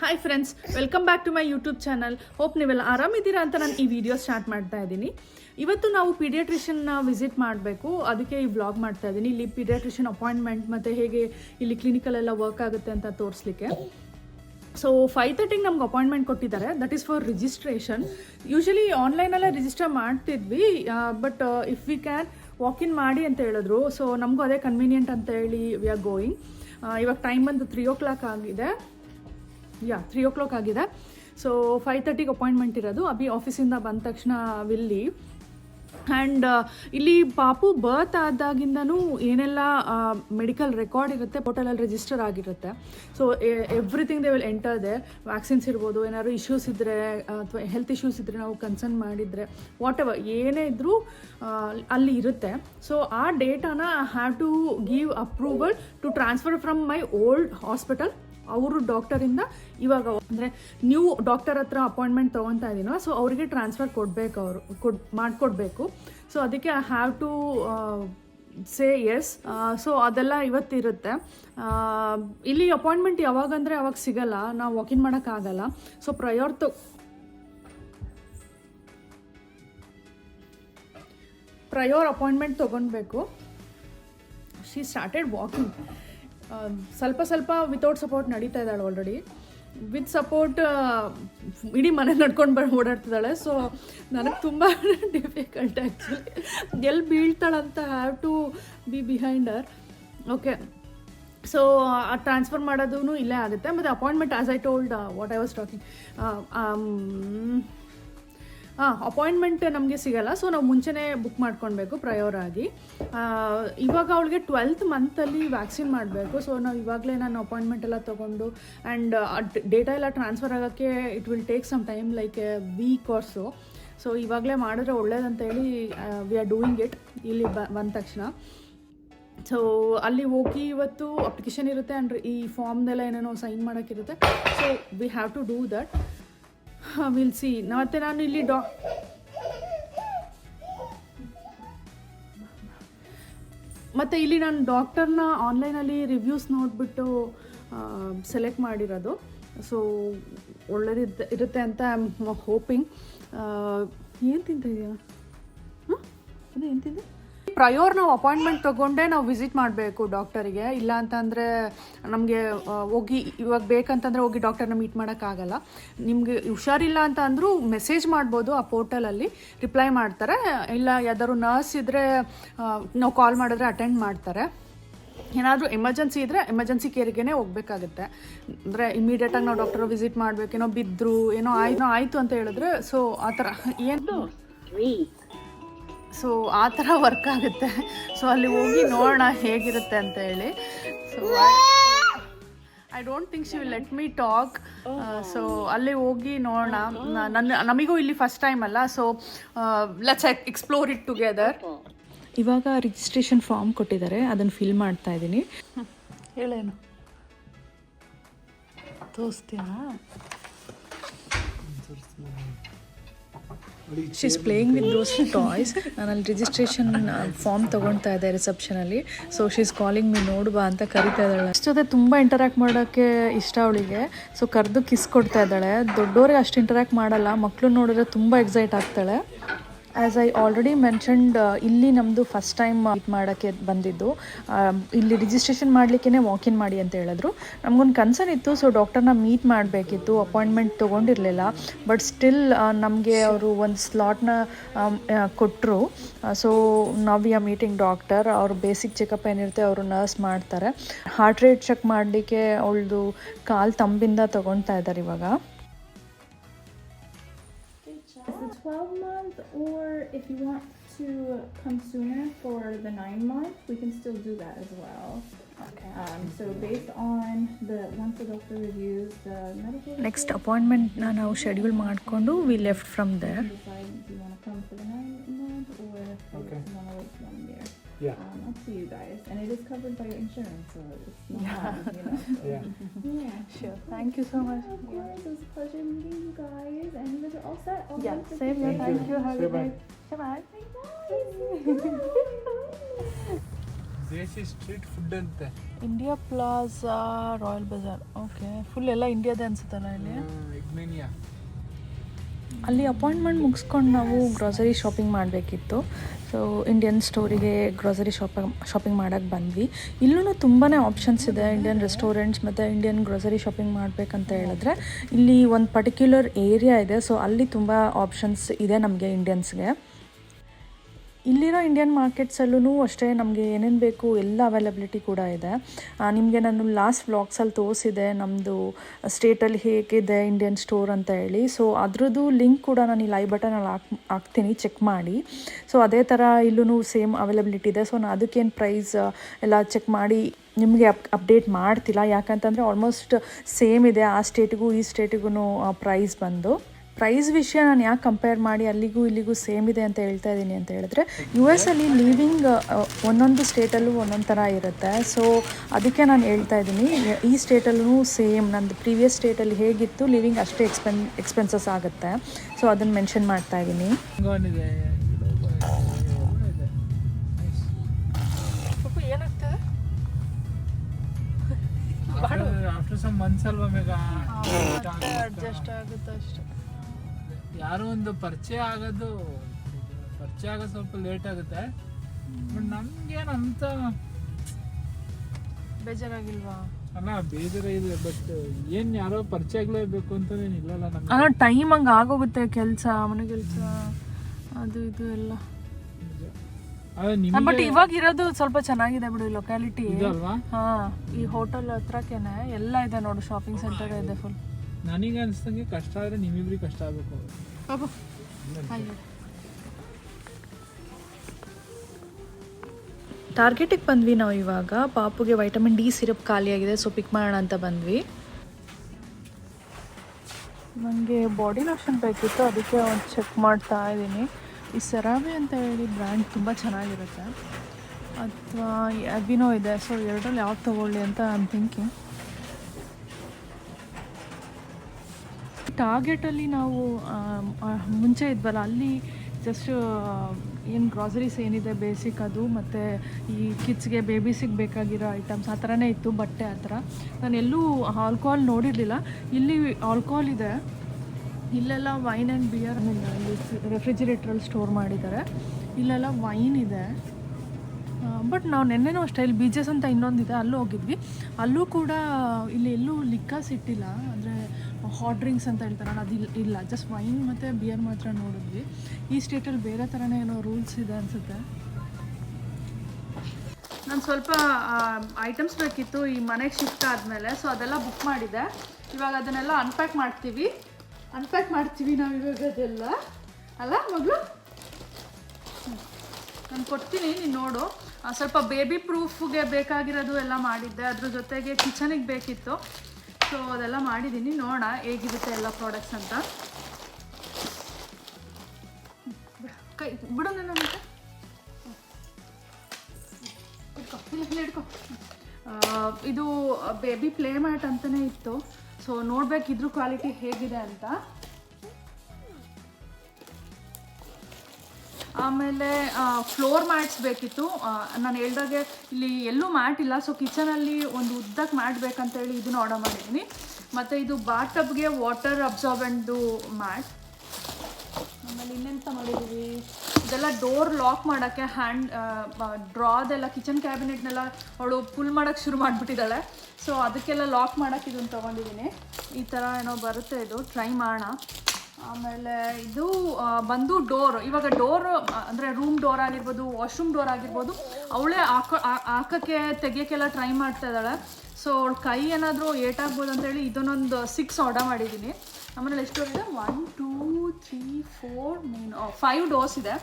Hi friends welcome back to my YouTube channel hope ನೀವೆಲ್ಲ ಆರಾಮಿದ್ದೀರಾ ಅಂತ ನಾನು ಈ ವಿಡಿಯೋ ಸ್ಟಾರ್ಟ್ ಮಾಡ್ತಾ ಇದ್ದೀನಿ. ಇವತ್ತು ನಾವು ಪೀಡಿಯಾಟ್ರಿಷಿಯನ್ನ ವಿಸಿಟ್ ಮಾಡಬೇಕು. ಅದಕ್ಕೆ ಈ ಬ್ಲಾಗ್ ಮಾಡ್ತಾ ಇದ್ದೀನಿ. ಇಲ್ಲಿ ಪೀಡಿಯಾಟ್ರಿಷಿಯನ್ ಅಪಾಯಿಂಟ್ಮೆಂಟ್ ಮತ್ತು ಹೇಗೆ ಇಲ್ಲಿ ಕ್ಲಿನಿಕಲೆಲ್ಲ ವರ್ಕ್ ಆಗುತ್ತೆ ಅಂತ ತೋರಿಸ್ಲಿಕ್ಕೆ. ಸೊ ಫೈವ್ ತರ್ಟಿಗೆ ನಮ್ಗೆ ಅಪಾಯಿಂಟ್ಮೆಂಟ್ ಕೊಟ್ಟಿದ್ದಾರೆ. That is for registration usually ಆನ್ಲೈನಲ್ಲೇ ರಿಜಿಸ್ಟರ್ ಮಾಡ್ತಿದ್ವಿ. But if we can walk in ಮಾಡಿ ಅಂತ ಹೇಳಿದ್ರು. ಸೊ ನಮಗೂ ಅದೇ ಕನ್ವೀನಿಯಂಟ್ ಅಂತ ಹೇಳಿ ವಿ ಆರ್ ಗೋಯಿಂಗ್ ಇವಾಗ ಟೈಮ್ ಬಂದು ತ್ರೀ ಓ ಕ್ಲಾಕ್ ಆಗಿದೆ. ಯಾ ತ್ರೀ ಓ ಕ್ಲಾಕ್ ಆಗಿದೆ ಸೊ ಫೈವ್ ತರ್ಟಿಗೆ ಅಪಾಯಿಂಟ್ಮೆಂಟ್ ಇರೋದು. ಅಭಿ ಆಫೀಸಿಂದ ಬಂದ ತಕ್ಷಣ ವಿಲ್ ಲೀವ್ ಆ್ಯಂಡ್ ಇಲ್ಲಿ ಪಾಪು ಬರ್ತ್ ಆದಾಗಿಂದನೂ ಏನೆಲ್ಲ ಮೆಡಿಕಲ್ ರೆಕಾರ್ಡ್ ಇರುತ್ತೆ ಪೋರ್ಟಲಲ್ಲಿ ರಿಜಿಸ್ಟರ್ ಆಗಿರುತ್ತೆ. So everything they will enter the vaccines ಇರ್ಬೋದು, ಏನಾದ್ರು ಇಶ್ಯೂಸ್ ಇದ್ದರೆ ಅಥವಾ ಹೆಲ್ತ್ ಇಶ್ಯೂಸ್ ಇದ್ದರೆ ನಾವು ಕನ್ಸರ್ನ್ ಮಾಡಿದರೆ ವಾಟ್ ಎವರ್ ಏನೇ ಇದ್ದರೂ ಅಲ್ಲಿ ಇರುತ್ತೆ. ಸೊ ಆ ಡೇಟಾನ have to give approval to transfer from my old hospital ಅವರು ಡಾಕ್ಟರಿಂದ ಇವಾಗ ಅಂದರೆ ನ್ಯೂ ಡಾಕ್ಟರ್ ಹತ್ರ ಅಪಾಯಿಂಟ್ಮೆಂಟ್ ತೊಗೊತಾ ಇದ್ದೀನೋ ಸೊ ಅವರಿಗೆ ಟ್ರಾನ್ಸ್ಫರ್ ಕೊಡಬೇಕು ಅವರು, ಕೊಡ್, ಮಾಡಿಕೊಡ್ಬೇಕು. ಸೊ ಅದಕ್ಕೆ I have to say yes so ಅದೆಲ್ಲ ಇವತ್ತಿರುತ್ತೆ. ಇಲ್ಲಿ ಅಪಾಯಿಂಟ್ಮೆಂಟ್ ಯಾವಾಗ ಅಂದರೆ ಅವಾಗ ಸಿಗಲ್ಲ, ನಾವು ವಾಕಿನ್ ಮಾಡೋಕ್ಕಾಗಲ್ಲ so prior to prior appointment ತೊಗೊಳ್ಬೇಕು ಶಿ ಸ್ಟಾರ್ಟೆಡ್ ವಾಕಿಂಗ್ ಸ್ವಲ್ಪ ಸ್ವಲ್ಪ ವಿತೌಟ್ ಸಪೋರ್ಟ್ ನಡೀತಾ ಇದ್ದಾಳೆ ಆಲ್ರೆಡಿ ವಿತ್ ಸಪೋರ್ಟ್ ಇಡೀ ಮನೆ ನಡ್ಕೊಂಡು ಬ ಓಡಾಡ್ತಿದ್ದಾಳೆ. ಸೊ ನನಗೆ ತುಂಬ ಡಿಫಿಕಲ್ಟ್ ಆ್ಯಕ್ಚುಲಿ ಎಲ್ಲಿ ಬೀಳ್ತಾಳಂತ have to be behind uh okay so ಆ ಟ್ರಾನ್ಸ್ಫರ್ ಮಾಡೋದೂ ಇಲ್ಲೇ ಆಗುತ್ತೆ. ಮತ್ತು appointment as I told what I was talking ಹಾಂ ಅಪಾಯಿಂಟ್ಮೆಂಟ್ ನಮಗೆ ಸಿಗಲ್ಲ. ಸೊ ನಾವು ಮುಂಚೆನೇ ಬುಕ್ ಮಾಡ್ಕೊಳ್ಬೇಕು ಪ್ರಯೋರ್ ಆಗಿ ಇವಾಗ ಅವಳಿಗೆ ಟ್ವೆಲ್ತ್ ಮಂತಲ್ಲಿ ವ್ಯಾಕ್ಸಿನ್ ಮಾಡಬೇಕು. ಸೊ ನಾವು ಇವಾಗಲೇ ನಾನು ಅಪಾಯಿಂಟ್ಮೆಂಟ್ ಎಲ್ಲ ತೊಗೊಂಡು ಆ್ಯಂಡ್ ಡೇಟಾ ಎಲ್ಲ ಟ್ರಾನ್ಸ್ಫರ್ ಆಗೋಕ್ಕೆ it will take some time like a week or so so ಇವಾಗಲೇ ಮಾಡಿದ್ರೆ ಒಳ್ಳೇದಂತ ಹೇಳಿ ವಿ ಆರ್ ಡೂಯಿಂಗ್ ಇಟ್ ಇಲ್ಲಿ ಬಂದ ತಕ್ಷಣ. ಸೊ ಅಲ್ಲಿ ಹೋಗಿ ಇವತ್ತು ಅಪ್ಲಿಕೇಶನ್ ಇರುತ್ತೆ ಆ್ಯಂಡ್ ಈ ಫಾರ್ಮ್ದೆಲ್ಲ ಏನೇನೋ sign ಮಾಡೋಕ್ಕಿರುತ್ತೆ so we have to do that will see ಮತ್ತೆ ನಾನು ಇಲ್ಲಿ ಡಾ ಮತ್ತು ಇಲ್ಲಿ ನಾನು ಡಾಕ್ಟರ್ನ ಆನ್ಲೈನಲ್ಲಿ ರಿವ್ಯೂಸ್ ನೋಡಿಬಿಟ್ಟು ಸೆಲೆಕ್ಟ್ ಮಾಡಿರೋದು. ಸೊ ಒಳ್ಳೇದಿದ್ದ ಇರುತ್ತೆ ಅಂತ ಐ ಆಮ್ ಹೋಪಿಂಗ್ ಏನು ತಿಂತಿದ್ಯಾ ಹಾಂ ಏನು ತಿಂದೆ? ಪ್ರಯೋರ್ ನಾವು ಅಪಾಯಿಂಟ್ಮೆಂಟ್ ತಗೊಂಡೇ ನಾವು ವಿಸಿಟ್ ಮಾಡಬೇಕು ಡಾಕ್ಟರಿಗೆ ಇಲ್ಲ ಅಂತಂದರೆ, ನಮಗೆ ಹೋಗಿ ಇವಾಗ ಬೇಕಂತಂದರೆ ಹೋಗಿ ಡಾಕ್ಟರ್ನ ಮೀಟ್ ಮಾಡೋಕ್ಕಾಗಲ್ಲ. ನಿಮಗೆ ಹುಷಾರಿಲ್ಲ ಅಂತ ಅಂದರೂ ಮೆಸೇಜ್ ಮಾಡ್ಬೋದು ಆ ಪೋರ್ಟಲಲ್ಲಿ ರಿಪ್ಲೈ ಮಾಡ್ತಾರೆ. ಇಲ್ಲ ಯಾವ್ದಾದ್ರು ನರ್ಸ್ ಇದ್ದರೆ ನಾವು ಕಾಲ್ ಮಾಡಿದ್ರೆ ಅಟೆಂಡ್ ಮಾಡ್ತಾರೆ. ಏನಾದರೂ ಎಮರ್ಜೆನ್ಸಿ ಇದ್ದರೆ ಎಮರ್ಜೆನ್ಸಿ ಕೇರ್ಗೆ ಹೋಗಬೇಕಾಗುತ್ತೆ. ಅಂದರೆ ಇಮಿಡಿಯೇಟಾಗಿ ನಾವು ಡಾಕ್ಟರ್ ವಿಸಿಟ್ ಮಾಡಬೇಕು, ಏನೋ ಬಿದ್ದರು ಏನೋ ಆಯ್ತು ಆಯಿತು ಅಂತ ಹೇಳಿದ್ರೆ ಸೊ ಆ ಥರ. ಏನು? ಸೊ ಆ ಥರ ವರ್ಕ್ ಆಗುತ್ತೆ. ಸೊ ಅಲ್ಲಿ ಹೋಗಿ ನೋಡೋಣ ಹೇಗಿರುತ್ತೆ ಅಂತ ಹೇಳಿ. So I don't think she will let me talk so ಅಲ್ಲಿ ಹೋಗಿ ನೋಡೋಣ. ನನ್ನ ನಮಗೂ ಇಲ್ಲಿ ಫಸ್ಟ್ ಟೈಮ್ ಅಲ್ಲ. So let's explore it together ಇವಾಗ ರಿಜಿಸ್ಟ್ರೇಷನ್ ಫಾರ್ಮ್ ಕೊಟ್ಟಿದ್ದಾರೆ. ಅದನ್ನು ಫಿಲ್ ಮಾಡ್ತಾ ಇದ್ದೀನಿ. ಹೇಳೇನು? ತೋರಿಸ್ತೀಯಾ is playing with those toys ನಾನು ಅಲ್ಲಿ ರಿಜಿಸ್ಟ್ರೇಷನ್ ಫಾರ್ಮ್ ತೊಗೊಳ್ತಾ ಇದ್ದೆ ರಿಸೆಪ್ಷನಲ್ಲಿ ಸೊ ಶೀಸ್ ಕಾಲಿಂಗ್ ಮೀ ನೋಡು ಬಾ ಅಂತ ಕರಿತಾ ಇದ್ದಾಳೆ. ಅಷ್ಟು ಜೊತೆ ತುಂಬ ಇಂಟರಾಕ್ಟ್ ಮಾಡೋಕ್ಕೆ ಇಷ್ಟ ಅವಳಿಗೆ. ಸೊ ಕರೆದು ಕಿಸ್ ಕೊಡ್ತಾ ಇದ್ದಾಳೆ. ದೊಡ್ಡವ್ರಿಗೆ ಅಷ್ಟು ಇಂಟರಾಕ್ಟ್ ಮಾಡಲ್ಲ. ಮಕ್ಕಳು ನೋಡಿದ್ರೆ ತುಂಬ ಎಕ್ಸೈಟ್ ಆಗ್ತಾಳೆ. ಆ್ಯಸ್ ಐ ಆಲ್ರೆಡಿ ಮೆನ್ಷನ್ಡ್ ಇಲ್ಲಿ ನಮ್ಮದು ಫಸ್ಟ್ ಟೈಮ್ ಮೀಟ್ ಮಾಡೋಕ್ಕೆ ಬಂದಿದ್ದು. ಆ, ಇಲ್ಲಿ ರಿಜಿಸ್ಟ್ರೇಷನ್ ಮಾಡಲಿಕ್ಕೆ ವಾಕಿನ್ ಮಾಡಿ ಅಂತ ಹೇಳಿದ್ರು. ನಮಗೊಂದು ಕನ್ಸರ್ನ್ ಇತ್ತು ಸೊ ಡಾಕ್ಟರ್ನ ಮೀಟ್ ಮಾಡಬೇಕಿತ್ತು ಅಪಾಯಿಂಟ್ಮೆಂಟ್ ತೊಗೊಂಡಿರಲಿಲ್ಲ. ಬಟ್ ಸ್ಟಿಲ್ ನಮಗೆ ಅವರು ಒಂದು ಸ್ಲಾಟ್ನ ಕೊಟ್ಟರು ಸೊ ನಾವು ಯಾ ಮೀಟಿಂಗ್ ಡಾಕ್ಟರ್ ಅವ್ರು ಬೇಸಿಕ್ ಚೆಕಪ್ ಏನಿರುತ್ತೆ ಅವರು ನರ್ಸ್ ಮಾಡ್ತಾರೆ. ಹಾರ್ಟ್ ರೇಟ್ ಚೆಕ್ ಮಾಡಲಿಕ್ಕೆ ಅವಳದು ಕಾಲು ತಂಬಿಂದ ತೊಗೊಳ್ತಾ ಇದ್ದಾರೆ ಇವಾಗ. 12 month, or if you want to come sooner for the 9 month, we can still do that as well. Okay. Um, so, based on the once the doctor reviews the medical next report, ಅಪಾಯಿಂಟ್ಮೆಂಟ್ನ ನಾವು schedule ಮಾಡಿಕೊಂಡು we left from there you decide if you want to come for the 9 month or if Okay. you want to wait one year. Yeah. Um, up to you guys. And it is covered by your insurance, so it's not mine, you know. so- Yeah. Yeah. Sure. Thank you so much. Of course, it was a pleasure meeting you guys, and you guys are all set. All Yeah, done for same here. today. Thank you. Have a Say good bye. day. Bye bye. Bye, guys. Desi street food ಅಂತೆ. India Plaza Royal Bazaar okay full ಎಲ್ಲ ಇಂಡಿಯಾದೇ ಅನ್ಸುತ್ತಲ್ಲ ಇಲ್ಲಿ? ಇಗ್ಮೇನಿಯಾ ಅಲ್ಲಿ appointment ಮುಗಿಸ್ಕೊಂಡು ನಾವು grocery shopping ಮಾಡಬೇಕಿತ್ತು. ಸೊ ಇಂಡಿಯನ್ ಸ್ಟೋರಿಗೆ ಗ್ರಾಸರಿ ಶಾಪಿಂಗ್ ಶಾಪಿಂಗ್ ಮಾಡೋಕ್ಕೆ ಬಂದ್ವಿ. ಇಲ್ಲೂ ತುಂಬಾ ಆಪ್ಷನ್ಸ್ ಇದೆ. ಇಂಡಿಯನ್ ರೆಸ್ಟೋರೆಂಟ್ಸ್ ಮತ್ತು ಇಂಡಿಯನ್ ಗ್ರಾಸರಿ ಶಾಪಿಂಗ್ ಮಾಡಬೇಕಂತ ಹೇಳಿದ್ರೆ ಇಲ್ಲಿ ಒಂದು ಪರ್ಟಿಕ್ಯುಲರ್ ಏರಿಯಾ ಇದೆ. ಸೊ ಅಲ್ಲಿ ತುಂಬ ಆಪ್ಷನ್ಸ್ ಇದೆ ನಮಗೆ ಇಂಡಿಯನ್ಸ್ಗೆ ಇಲ್ಲಿರೋ ಇಂಡಿಯನ್ ಮಾರ್ಕೆಟ್ಸಲ್ಲೂ ಅಷ್ಟೇ ನಮಗೆ ಏನೇನು ಬೇಕು ಎಲ್ಲ ಅವೈಲಬಿಲಿಟಿ ಕೂಡ ಇದೆ. ನಿಮಗೆ ನಾನು ಲಾಸ್ಟ್ ವ್ಲಾಗ್ಸಲ್ಲಿ ತೋರಿಸಿದೆ ನಮ್ಮದು ಸ್ಟೇಟಲ್ಲಿ ಹೇಗಿದೆ ಇಂಡಿಯನ್ ಸ್ಟೋರ್ ಅಂತ ಹೇಳಿ. ಸೊ ಅದರದ್ದು ಲಿಂಕ್ ಕೂಡ ನಾನು ಈ ಲೈ ಬಟನಲ್ಲಿ ಹಾಕ್, ಹಾಕ್ತೀನಿ ಚೆಕ್ ಮಾಡಿ. ಸೊ ಅದೇ ಥರ ಇಲ್ಲೂ ಸೇಮ್ ಅವೈಲಬಿಲಿಟಿ ಇದೆ. ಸೊ ನಾನು ಅದಕ್ಕೇನು ಪ್ರೈಸ್ ಎಲ್ಲ ಚೆಕ್ ಮಾಡಿ ನಿಮಗೆ ಅಪ್ ಅಪ್ಡೇಟ್ ಮಾಡ್ತಿಲ್ಲ. ಯಾಕಂತಂದರೆ ಆಲ್ಮೋಸ್ಟ್ ಸೇಮ್ ಇದೆ ಆ ಸ್ಟೇಟಿಗೂ ಈ ಸ್ಟೇಟಿಗೂ ಪ್ರೈಸ್ ಬಂದು. ಪ್ರೈಸ್ ವಿಷಯ ನಾನು ಯಾಕೆ ಕಂಪೇರ್ ಮಾಡಿ ಅಲ್ಲಿಗೂ ಇಲ್ಲಿಗೂ ಸೇಮ್ ಇದೆ ಅಂತ ಹೇಳ್ತಾ ಇದ್ದೀನಿ ಅಂತ ಹೇಳಿದ್ರೆ ಯು ಎಸ್ ಅಲ್ಲಿ ಲಿವಿಂಗ್ ಒಂದೊಂದು ಸ್ಟೇಟಲ್ಲೂ ಒಂದೊಂದು ಥರ ಇರುತ್ತೆ. ಸೊ ಅದಕ್ಕೆ ನಾನು ಹೇಳ್ತಾ ಇದ್ದೀನಿ ಈ ಸ್ಟೇಟಲ್ಲೂ ಸೇಮ್ ನಂದು ಪ್ರೀವಿಯಸ್ ಸ್ಟೇಟಲ್ಲಿ ಹೇಗಿತ್ತು ಲಿವಿಂಗ್ ಅಷ್ಟೇ ಎಕ್ಸ್ಪೆನ್ ಎಕ್ಸ್ಪೆನ್ಸಸ್ ಆಗುತ್ತೆ. ಸೊ ಅದನ್ನು ಮೆನ್ಷನ್ ಮಾಡ್ತಾ ಇದ್ದೀನಿ ಆಫ್ಟರ್ ಸಮ್ ಮಂತ್ಸ್ ಅಲ್ವಾ ಅಡ್ಜಸ್ಟ್ ಆಗುತ್ತೆ ಅಷ್ಟೇ. ಯಾರೋ ಒಂದು ಪರಿಚಯ ಆಗೋದು ಪರಿಚಯ ಆಗೋದು ಸ್ವಲ್ಪ ಲೇಟ್ ಆಗುತ್ತೆ. ಬಟ್ ನಮ್ಗೇನು ಅಂತ ಬೇಜಾರಾಗಿಲ್ವಾ? ಅಲ್ಲ ಬೇಜಾರ ಇದೆ ಬಟ್ ಏನ್ ಯಾರೋ ಪರಿಚಯ ಆಗ್ಲೇಬೇಕು ಅಂತ ಇಲ್ಲಲ್ಲ ನಮ್ಗೆ. ಅಲ್ಲ ಟೈಮ್ ಹಂಗೆ ಆಗೋಗುತ್ತೆ ಕೆಲಸ ಮನೆ ಕೆಲಸ ಅದು ಇದು ಎಲ್ಲ. ಅದೇ ಬಟ್ ನಿಮಗೆ ಇವಾಗ ಇರೋದು ಸ್ವಲ್ಪ ಚೆನ್ನಾಗಿದೆ ಬಿಡು ಲೊಕ್ಯಾಲಿಟಿ ಇದಲ್ವಾ? ಹಾ ಈ ಹೋಟೆಲ್ ಹತ್ರಕ್ಕೇನೆ ಎಲ್ಲ ಇದೆ ನೋಡು ಶಾಪಿಂಗ್ ಸೆಂಟರ್ ಇದೆ ಫುಲ್ ನನಗೆ ಅನ್ಸ್ದಂಗೆ ಕಷ್ಟ ಆದ್ರೆ ನಿಮ್ಮಿಬ್ರಿಗೆ ಕಷ್ಟ ಆಗ್ಬೇಕು. ಟಾರ್ಗೆಟಿಗೆ ಬಂದ್ವಿ ನಾವು ಇವಾಗ. ಪಾಪುಗೆ ವೈಟಮಿನ್ ಡಿ ಸಿರಪ್ ಖಾಲಿಯಾಗಿದೆ ಸೊ ಪಿಕ್ ಮಾಡೋಣ ಅಂತ ಬಂದ್ವಿ. ನನಗೆ ಬಾಡಿ ಲೋಷನ್ ಬೇಕಿತ್ತು ಅದಕ್ಕೆ ಒಂದು ಚೆಕ್ ಮಾಡ್ತಾ ಇದ್ದೀನಿ. ಈ ಸೆರಾವೆ ಅಂತ ಹೇಳಿ ಬ್ರ್ಯಾಂಡ್ ತುಂಬ ಚೆನ್ನಾಗಿರುತ್ತೆ. ಅಥವಾ ಅಬಿನೋ ಇದೆ ಸೊ ಎರಡರಲ್ಲಿ ಯಾವ್ದು ತೊಗೊಳ್ಳಿ ಅಂತ ಐ ಥಿಂಕಿಂಗ್ ಟಾರ್ಗೆಟಲ್ಲಿ ನಾವು ಮುಂಚೆ ಇದ್ವಲ್ಲ, ಅಲ್ಲಿ ಜಸ್ಟ್ ಏನು ಗ್ರಾಸರೀಸ್ ಏನಿದೆ ಬೇಸಿಕ್ ಅದು, ಮತ್ತು ಈ ಕಿಡ್ಸ್ಗೆ ಬೇಬೀಸಿಗೆ ಬೇಕಾಗಿರೋ ಐಟಮ್ಸ್ ಆ ಥರನೇ ಇತ್ತು, ಬಟ್ಟೆ ಆ ಥರ. ನಾನು ಎಲ್ಲೂ ಆಲ್ಕೋಹಾಲ್ ನೋಡಿರಲಿಲ್ಲ. ಇಲ್ಲಿ ಆಲ್ಕೋಹಾಲ್ ಇದೆ. ಇಲ್ಲೆಲ್ಲ ವೈನ್ ಆ್ಯಂಡ್ ಬಿಯರ್ ಇಲ್ಲಿ ರೆಫ್ರಿಜಿರೇಟ್ರಲ್ಲಿ ಸ್ಟೋರ್ ಮಾಡಿದ್ದಾರೆ. ಇಲ್ಲೆಲ್ಲ ವೈನ್ ಇದೆ. ಬಟ್ ನಾವು ನೆನ್ನೆನೂ ಅಷ್ಟೇ, ಇಲ್ಲಿ ಬೀಚಸ್ ಅಂತ ಇನ್ನೊಂದಿದೆ, ಅಲ್ಲೂ ಹೋಗಿದ್ವಿ. ಅಲ್ಲೂ ಕೂಡ ಇಲ್ಲಿ ಎಲ್ಲೂ ಲಿಕ್ಕಾಸ್ ಇಟ್ಟಿಲ್ಲ, ಅಂದರೆ ಹಾಟ್ ಡ್ರಿಂಕ್ಸ್ ಅಂತ ಹೇಳ್ತಾರಲ್ಲ, ಅದು ಇಲ್ಲ ಇಲ್ಲ. ಜಸ್ಟ್ ವೈನ್ ಮತ್ತು ಬಿಯರ್ ಮಾತ್ರ ನೋಡಿದ್ವಿ. ಈ ಸ್ಟೇಟಲ್ಲಿ ಬೇರೆ ಥರನೇ ಏನೋ ರೂಲ್ಸ್ ಇದೆ ಅನಿಸುತ್ತೆ. ನಾನು ಸ್ವಲ್ಪ ಐಟಮ್ಸ್ ಬೇಕಿತ್ತು, ಈ ಮನೆಗೆ ಶಿಫ್ಟ್ ಆದಮೇಲೆ ಸೊ ಅದೆಲ್ಲ ಬುಕ್ ಮಾಡಿದೆ. ಇವಾಗ ಅದನ್ನೆಲ್ಲ ಅನ್ಪ್ಯಾಕ್ ಮಾಡ್ತೀವಿ. ಅನ್ಪ್ಯಾಕ್ ಮಾಡ್ತೀವಿ ನಾವು ಇವಾಗ ಅದೆಲ್ಲ. ಅಲ್ಲ ಮಗಳು ನಾನು ಕೊಡ್ತೀನಿ, ನೀನು ನೋಡು. ಸ್ವಲ್ಪ ಬೇಬಿ ಪ್ರೂಫ್ಗೆ ಬೇಕಾಗಿರೋದು ಎಲ್ಲ ಮಾಡಿದ್ದೆ. ಅದ್ರ ಜೊತೆಗೆ ಕಿಚನಿಗೆ ಬೇಕಿತ್ತು. ಸೊ ಅದೆಲ್ಲ ಮಾಡಿದ್ದೀನಿ ನೋಡೋಣ ಹೇಗಿರುತ್ತೆ ಎಲ್ಲ ಪ್ರಾಡಕ್ಟ್ಸ್ ಅಂತ. ಕೈ ಬಿಡು ಆ, ಇದು ಬೇಬಿ ಪ್ಲೇ ಮ್ಯಾಟ್ ಅಂತಲೇ ಇತ್ತು. ಸೊ ನೋಡ್ಬೇಕು ಇದ್ರ ಕ್ವಾಲಿಟಿ ಹೇಗಿದೆ ಅಂತ. ಆಮೇಲೆ ಫ್ಲೋರ್ ಮ್ಯಾಟ್ಸ್ ಬೇಕಿತ್ತು. ನಾನು ಹೇಳ್ದಾಗೆ ಇಲ್ಲಿ ಎಲ್ಲೂ ಮ್ಯಾಟ್ ಇಲ್ಲ. ಸೊ ಕಿಚನಲ್ಲಿ ಒಂದು ಉದ್ದಕ್ಕೆ ಮ್ಯಾಟ್ ಬೇಕಂತೇಳಿ ಇದನ್ನು ಆರ್ಡರ್ ಮಾಡಿದ್ದೀನಿ. ಮತ್ತು ಇದು ಬಾತ್ ವಾಟರ್ ಅಬ್ಸಾರ್ಬೆಂಟ್ದು ಮ್ಯಾಟ್ ಆಮೇಲೆ ಇನ್ನೆಂತ ಮಾಡಿದ್ದೀವಿ? ಇದೆಲ್ಲ ಡೋರ್ ಲಾಕ್ ಮಾಡೋಕ್ಕೆ ಹ್ಯಾಂಡ್ ಡ್ರಾದೆಲ್ಲ ಕಿಚನ್ ಕ್ಯಾಬಿನೆಟ್ನೆಲ್ಲ ಅವಳು ಪುಲ್ ಮಾಡೋಕ್ಕೆ ಶುರು ಮಾಡಿಬಿಟ್ಟಿದ್ದಾಳೆ. ಸೊ ಅದಕ್ಕೆಲ್ಲ ಲಾಕ್ ಮಾಡೋಕ್ಕೆ ಇದನ್ನು ತೊಗೊಂಡಿದ್ದೀನಿ. ಈ ಥರ ಏನೋ ಬರುತ್ತೆ ಇದು. ಟ್ರೈ ಮಾಡೋಣ. ಆಮೇಲೆ ಇದು ಬಂದು ಡೋರ್ ಇವಾಗ ಡೋರ್ ಅಂದರೆ ರೂಮ್ ಡೋರ್ ಆಗಿರ್ಬೋದು ವಾಶ್ರೂಮ್ ಡೋರ್ ಆಗಿರ್ಬೋದು, ಅವಳೇ ಹಾಕೋ ಹಾಕೋಕ್ಕೆ ತೆಗಿಯೋಕ್ಕೆಲ್ಲ ಟ್ರೈ ಮಾಡ್ತಾ ಇದ್ದಾಳೆ. ಸೊ ಅವಳ ಕೈ ಏನಾದರೂ ಏಟಾಗ್ಬೋದು ಅಂತೇಳಿ ಇದನ್ನೊಂದು ಸಿಕ್ಸ್ ಆರ್ಡರ್ ಮಾಡಿದ್ದೀನಿ. ಆಮೇಲೆ ಎಷ್ಟು ಇದೆ? ಒನ್ ಟೂ ತ್ರೀ ಫೋರ್ ಮೂನ್ ಫೈವ್ ಡೋರ್ಸ್ ಇದೆ.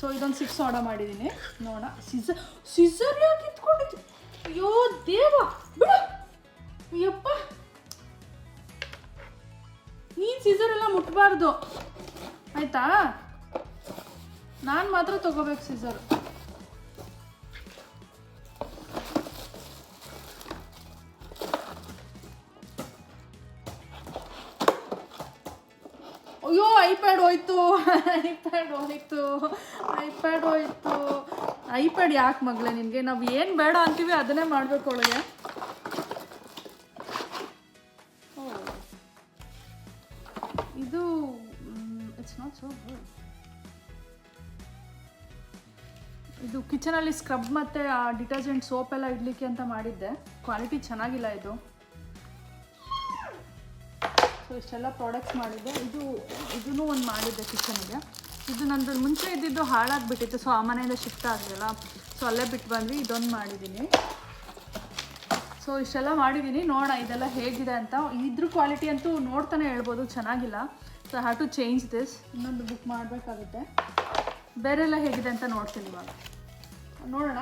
ಸೊ ಇದೊಂದು ಸಿಕ್ಸ್ ಆರ್ಡರ್ ಮಾಡಿದ್ದೀನಿ. ನೋಡೋಣ. ಸಿಸರ್ ಸಿಸರ್ ಯಾಕೆ ಇತ್ಕೊಂಡಿದ್ದು ಅಯ್ಯೋ ದೇವ! ಬಿಡ! ಅಯ್ಯಪ್ಪ! ನೀನು ಸೀಸರ್ ಎಲ್ಲ ಮುಟ್ಬಾರ್ದು. ಆಯ್ತಾ? ನಾನು ಮಾತ್ರ ತಗೋಬೇಕು ಸೀಸರ್ ಅಯ್ಯೋ ಐಪ್ಯಾಡ್ ಹೋಯ್ತು. ಐಪ್ಯಾಡ್ ಹೋಯ್ತು. ಐಪ್ಯಾಡ್ ಹೋಯ್ತು. ಐಪ್ಯಾಡ್ ಯಾಕೆ ಮಗಳೇ ನಿನಗೆ? ನಾವು ಏನು ಬೇಡ ಅಂತೀವಿ ಅದನ್ನೇ ಮಾಡಬೇಕು ಒಳಗೆ ಇಟ್ಸ್ ನಾಟ್ ಸೋ ಗುಡ್ ಇದು ಕಿಚನಲ್ಲಿ ಸ್ಕ್ರಬ್ ಮತ್ತು ಡಿಟರ್ಜೆಂಟ್ ಸೋಪ್ ಎಲ್ಲ ಇಡ್ಲಿಕ್ಕೆ ಅಂತ ಮಾಡಿದ್ದೆ. ಕ್ವಾಲಿಟಿ ಚೆನ್ನಾಗಿಲ್ಲ ಇದು. ಸೊ ಇಷ್ಟೆಲ್ಲ ಪ್ರಾಡಕ್ಟ್ಸ್ ಮಾಡಿದ್ದೆ. ಇದು ಇದೂ ಒಂದು ಮಾಡಿದ್ದೆ ಕಿಚನ್ಗೆ ಇದು ನಂದು ಮುಂಚೆ ಇದ್ದಿದ್ದು ಹಾಳಾಗಿಬಿಟ್ಟಿತ್ತು ಸೊ ಆ ಮನೆಯಿಂದ ಶಿಫ್ಟ್ ಆಗಲಿಲ್ಲ. ಸೊ ಅಲ್ಲೇ ಬಿಟ್ಟು ಬಂದ್ವಿ, ಇದೊಂದು ಮಾಡಿದ್ದೀನಿ ಸೊ ಇಷ್ಟೆಲ್ಲ ಮಾಡಿದ್ದೀನಿ ನೋಡೋಣ, ಇದೆಲ್ಲ ಹೇಗಿದೆ ಅಂತ. ಇದ್ರ ಕ್ವಾಲಿಟಿ ಅಂತೂ ನೋಡ್ತಾನೆ ಹೇಳ್ಬೋದು, ಚೆನ್ನಾಗಿಲ್ಲ. So have to change this ಇನ್ನೊಂದು ಬುಕ್ ಮಾಡಬೇಕಾಗುತ್ತೆ. ಬೇರೆಲ್ಲ ಹೇಗಿದೆ ಅಂತ ನೋಡ್ತೀನಿ ಇವಾಗ. ನೋಡೋಣ?